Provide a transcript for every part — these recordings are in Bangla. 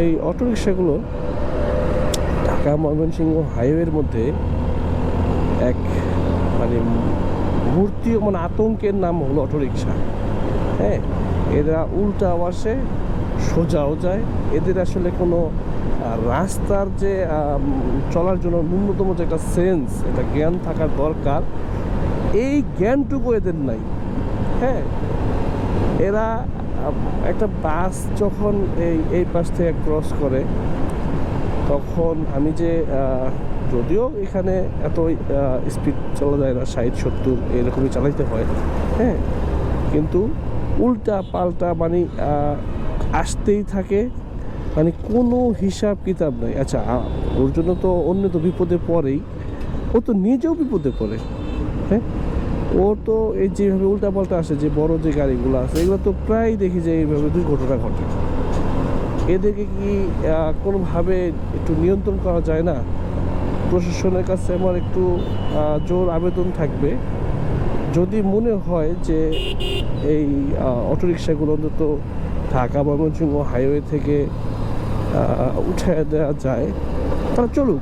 এই অটোরিকশাগুলো ঢাকা ময়মনসিংহ হাইওয়ের মধ্যে এক মানে মূর্তি মানে আতঙ্কের নাম হলো অটোরিকশা। হ্যাঁ এরা উল্টাও আসে, সোজাও যায়। এদের আসলে কোনো রাস্তার যে চলার জন্য ন্যূনতম যে একটা সেন্স, একটা জ্ঞান থাকার দরকার, এই জ্ঞানটুকু এদের নাই। হ্যাঁ এরা একটা বাস যখন এই এই পাশ থেকে ক্রস করে, তখন আমি যে যদিও এখানে এত স্পিড চলা যায় না, ষাট, সত্তর, এরকমই চালাইতে হয় হ্যাঁ? কিন্তু উল্টা পাল্টা মানে আসতেই থাকে মানে কোনো হিসাব কিতাব নাই। আচ্ছা ওর জন্য তো অন্য তো বিপদে পড়েই, ও তো নিজেও বিপদে পড়ে হ্যাঁ? ও তো এই যেভাবে উল্টা পাল্টা আসে, যে বড় যে গাড়িগুলো আছে, এগুলো তো প্রায় দেখি যে এইভাবে দুর্ঘটনা ঘটে। এদেরকে কি কোনোভাবে একটু নিয়ন্ত্রণ করা যায় না? প্রশাসনের কাছে আমার একটু জোর আবেদন থাকবে। যদি মনে হয় যে এই অটোরিকশাগুলো অন্তত ঢাকা ময়মনসিংহ হাইওয়ে থেকে উঠে দেওয়া যায় তারা চলুক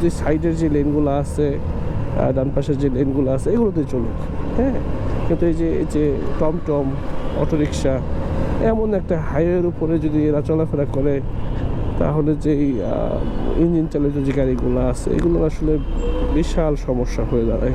যে সাইডের যে লেনগুলো আছে ডান পাশের যে লেনগুলো আছে এগুলোতে চলুক। হ্যাঁ? কিন্তু এই যে এই যে টমটম, অটোরিকশা, এমন একটা হাইওয়ের উপরে যদি এরা চলাফেরা করে, তাহলে যেই ইঞ্জিন চালিত যে গাড়িগুলো আছে এগুলো আসলে বিশাল সমস্যা হয়ে দাঁড়ায়।